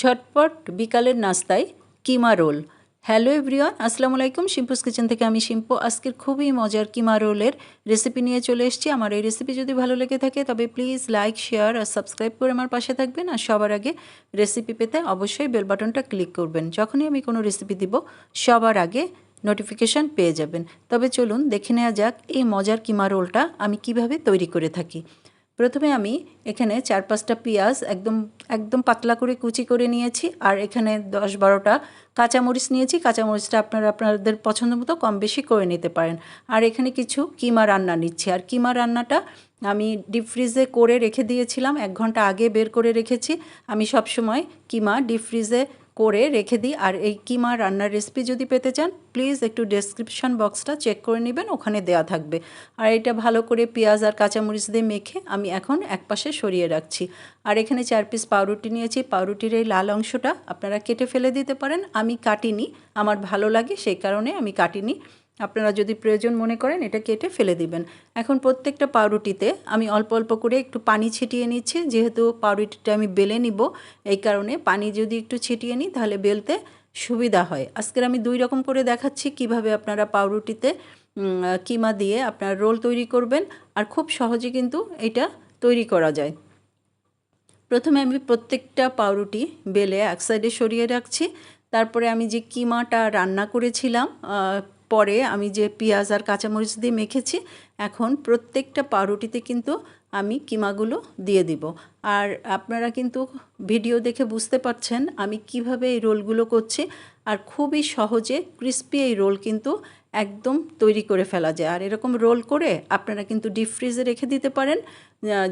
ঝটপট বিকালের নাস্তায় কিমা রোল। হ্যালো এভরিওয়ান, আসসালামু আলাইকুম। শিম্পুস কিচেন থেকে আমি শিম্পু। আজকের খুবই মজার কিমা রোলের রেসিপি নিয়ে চলে এসেছি। আমার এই রেসিপি যদি ভালো লেগে থাকে, তবে প্লিজ লাইক শেয়ার আর সাবস্ক্রাইব করে আমার পাশে থাকবেন। আর সবার আগে রেসিপি পেতে অবশ্যই বেল বাটনটা ক্লিক করবেন। যখনই আমি কোনো রেসিপি দিব, সবার আগে নোটিফিকেশান পেয়ে যাবেন। তবে চলুন দেখে নেওয়া যাক এই মজার কিমা রোলটা আমি কীভাবে তৈরি করে থাকি। প্রথমে আমি এখানে চার পাঁচটা পেঁয়াজ একদম একদম পাতলা করে কুচি করে নিয়েছি, আর এখানে দশ বারোটা কাঁচামরিচ নিয়েছি। কাঁচামরিচটা আপনারা আপনাদের পছন্দ মতো কম বেশি করে নিতে পারেন। আর এখানে কিছু কিমা রান্না নিচ্ছি। আর কিমা রান্নাটা আমি ডিপ ফ্রিজে করে রেখে দিয়েছিলাম, এক ঘণ্টা আগে বের করে রেখেছি। আমি সব সময় কিমা ডিপ ফ্রিজে করে রেখে দিই। আর এই কিমা রান্নার রেসিপি যদি পেতে চান প্লিজ একটু ডেসক্রিপশান বক্সটা চেক করে নেবেন, ওখানে দেয়া থাকবে। আর এটা ভালো করে পেঁয়াজ আর কাঁচামরিচ দিয়ে মেখে আমি এখন একপাশে সরিয়ে রাখছি। আর এখানে চার পিস পাউরুটি নিয়েছি। পাউরুটির এই লাল অংশটা আপনারা কেটে ফেলে দিতে পারেন। আমি কাটিনি, আমার ভালো লাগে সেই কারণে আমি কাটিনি। আপনারা যদি প্রয়োজন মনে করেন এটা কেটে ফেলে দিবেন। এখন প্রত্যেকটা পাউরুটিতে আমি অল্প অল্প করে একটু পানি ছিটিয়ে নিচ্ছি। যেহেতু পাউরুটিটা আমি বেলে নিব, এই কারণে পানি যদি একটু ছিটিয়ে নিই তাহলে বেলতে সুবিধা হয়। আজকের আমি দুই রকম করে দেখাচ্ছি কীভাবে আপনারা পাউরুটিতে কিমা দিয়ে আপনার রোল তৈরি করবেন আর খুব সহজে কিন্তু এটা তৈরি করা যায়। প্রথমে আমি প্রত্যেকটা পাউরুটি বেলে এক সাইডে সরিয়ে রাখছি। তারপরে আমি যে কিমাটা রান্না করেছিলাম পরে আমি যে পেঁয়াজ আর কাঁচামরিচ দিয়ে মেখেছি, এখন প্রত্যেকটা পাউরুটিতে কিন্তু আমি কিমাগুলো দিয়ে দিব। আর আপনারা কিন্তু ভিডিও দেখে বুঝতে পারছেন আমি কীভাবে এই রোলগুলো করছি, আর খুবই সহজে ক্রিস্পি এই রোল কিন্তু একদম তৈরি করে ফেলা যায়। আর এরকম রোল করে আপনারা কিন্তু ডিপ ফ্রিজে রেখে দিতে পারেন।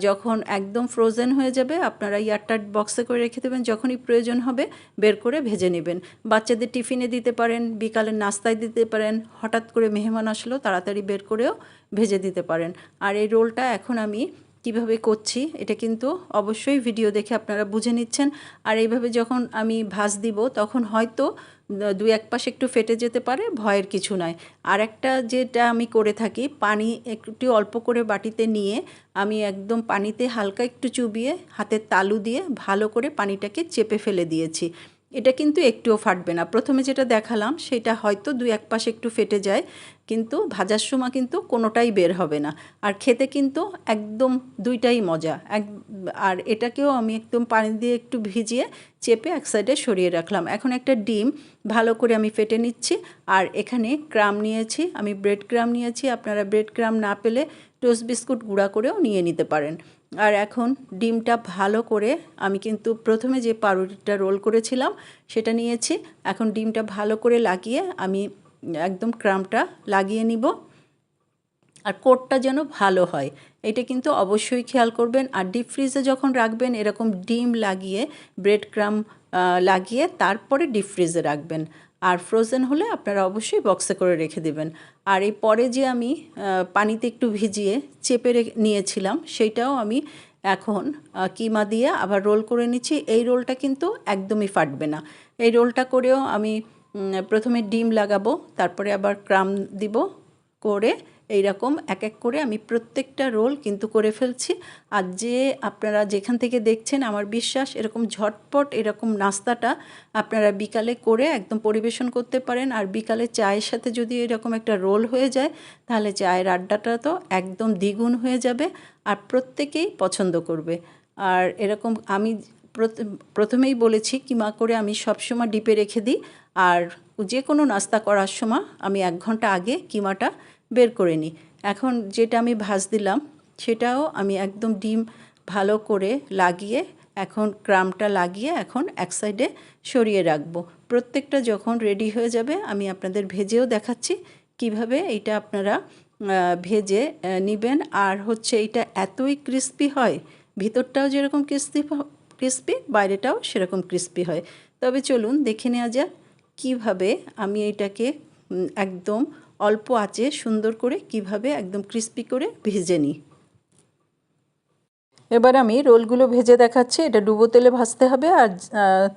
যখন একদম ফ্রোজেন হয়ে যাবে, আপনারা ইয়ারটাট বক্সে করে রেখে দেবেন। যখনই প্রয়োজন হবে, বের করে ভেজে নেবেন। বাচ্চাদের টিফিনে দিতে পারেন, বিকালের নাস্তায় দিতে পারেন, হঠাৎ করে মেহমান আসলো, তাড়াতাড়ি বের করেও ভেজে দিতে পারেন। আর এই রোলটা এখন আমি কীভাবে করছি, এটা কিন্তু অবশ্যই ভিডিও দেখে আপনারা বুঝে নিচ্ছেন। আর এইভাবে যখন আমি ভাজ দিব, তখন হয়তো দু এক পাশে একটু ফেটে যেতে পারে, ভয়ের কিছু নয়। আর একটা যেটা আমি করে থাকি, পানি একটু অল্প করে বাটিতে নিয়ে আমি একদম পানিতে হালকা একটু চুবিয়ে হাতের তালু দিয়ে ভালো করে পানিটাকে চেপে ফেলে দিয়েছি। এটা কিন্তু একটুও ফাটবে না। প্রথমে যেটা দেখালাম, সেটা হয়তো দু এক পাশে একটু ফেটে যায়, কিন্তু ভাজার সময় কিন্তু কোনোটাই বের হবে না। আর খেতে কিন্তু একদম দুইটাই মজা। এক, আর এটাকেও আমি একদম পানি দিয়ে একটু ভিজিয়ে চেপে এক সাইডে সরিয়ে রাখলাম। এখন একটা ডিম ভালো করে আমি ফেটে নিচ্ছি, আর এখানে ক্রাম নিয়েছি, আমি ব্রেড ক্রাম নিয়েছি। আপনারা ব্রেড ক্রাম না পেলে টোস্ট বিস্কুট গুঁড়া করেও নিয়ে নিতে পারেন। আর এখন ডিমটা ভালো করে আমি কিন্তু প্রথমে যে পাউরুটিটা রোল করেছিলাম সেটা নিয়েছি। এখন ডিমটা ভালো করে লাগিয়ে আমি একদম ক্রামটা লাগিয়ে নিব। আর কোটটা যেন ভালো হয়, এটা কিন্তু অবশ্যই খেয়াল করবেন। আর ডিপ ফ্রিজে যখন রাখবেন, এরকম ডিম লাগিয়ে, ব্রেড ক্রাম লাগিয়ে তারপরে ডিপ ফ্রিজে রাখবেন। আর ফ্রোজেন হলে আপনারা অবশ্যই বক্সে করে রেখে দেবেন। আর এই পরে যে আমি পানিতে একটু ভিজিয়ে চেপে নিয়েছিলাম, সেইটাও আমি এখন কিমা দিয়ে আবার রোল করে নিচ্ছি। এই রোলটা কিন্তু একদমই ফাটবে না। এই রোলটা করেও আমি প্রথমে ডিম লাগাবো, তারপরে আবার ক্রাম দিব করে এই রকম এক এক করে আমি প্রত্যেকটা রোল কিন্তু করে ফেলছি। আর যে আপনারা যেখান থেকে দেখছেন আমার বিশ্বাস, এরকম ঝটপট এরকম নাস্তাটা আপনারা বিকালে করে একদম পরিবেশন করতে পারেন। আর বিকালে চায়ের সাথে যদি এরকম একটা রোল হয়ে যায়, তাহলে চায়ের আড্ডাটা তো একদম দ্বিগুণ হয়ে যাবে আর প্রত্যেকেই পছন্দ করবে। আর এরকম আমি প্রথমেই বলেছি কিমা করে আমি সবসময় ডিপে রেখে দিই। আর যে কোনো নাস্তা করার সময় আমি এক ঘণ্টা আগে কিমাটা বের করে নিই এখন যেটা আমি ভাজ দিলাম, সেটাও আমি একদম ডিম ভালো করে লাগিয়ে, এখন ক্রামটা লাগিয়ে এখন এক সাইডে সরিয়ে রাখব। প্রত্যেকটা যখন রেডি হয়ে যাবে, আমি আপনাদের ভেজেও দেখাচ্ছি কীভাবে এটা আপনারা ভেজে নেবেন। আর হচ্ছে এটা এতই ক্রিস্পি হয়, ভিতরটাও যেরকম ক্রিস্পি ক্রিস্পি, বাইরেটাও সেরকম ক্রিস্পি হয়। তবে চলুন দেখে নেওয়া যাক কীভাবে আমি এটাকে একদম অল্প আঁচে সুন্দর করে কীভাবে একদম ক্রিস্পি করে ভেজে নিই। এবার আমি রোলগুলো ভেজে দেখাচ্ছি, এটা ডুবো তেলে ভাজতে হবে আর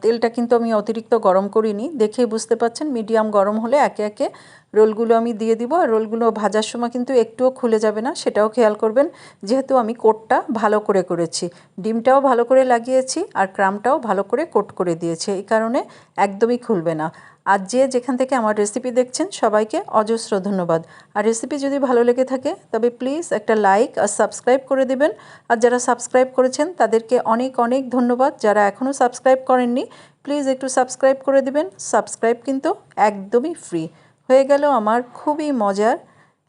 তেলটা কিন্তু আমি অতিরিক্ত গরম করিনি, দেখেই বুঝতে পাচ্ছেন, মিডিয়াম গরম হলে একে একে রোলগুলো আমি দিয়ে দিব আর রোলগুলো ভাজার সময় কিন্তু একটুও খুলে যাবে না, সেটাও খেয়াল করবেন। যেহেতু আমি কোটটা ভালো করে করেছি, ডিমটাও ভালো করে লাগিয়েছি আর ক্রামটাও ভালো করে কোট করে দিয়েছি, এই কারণে একদমই খুলবে না। আর যে যেখান থেকে আমার রেসিপি দেখছেন, সবাইকে অজস্র ধন্যবাদ। আর রেসিপি যদি ভালো লেগে থাকে, তবে প্লিজ একটা লাইক আর সাবস্ক্রাইব করে দেবেন। আর যারা সাবস্ক্রাইব করেছেন, তাদেরকে অনেক অনেক ধন্যবাদ। যারা এখনও সাবস্ক্রাইব করেননি প্লিজ একটু সাবস্ক্রাইব করে দেবেন। সাবস্ক্রাইব কিন্তু একদমই ফ্রি হয়ে গেল আমার খুবই মজার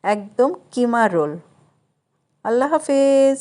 একদম কিমা রোল। আল্লাহ হাফেজ।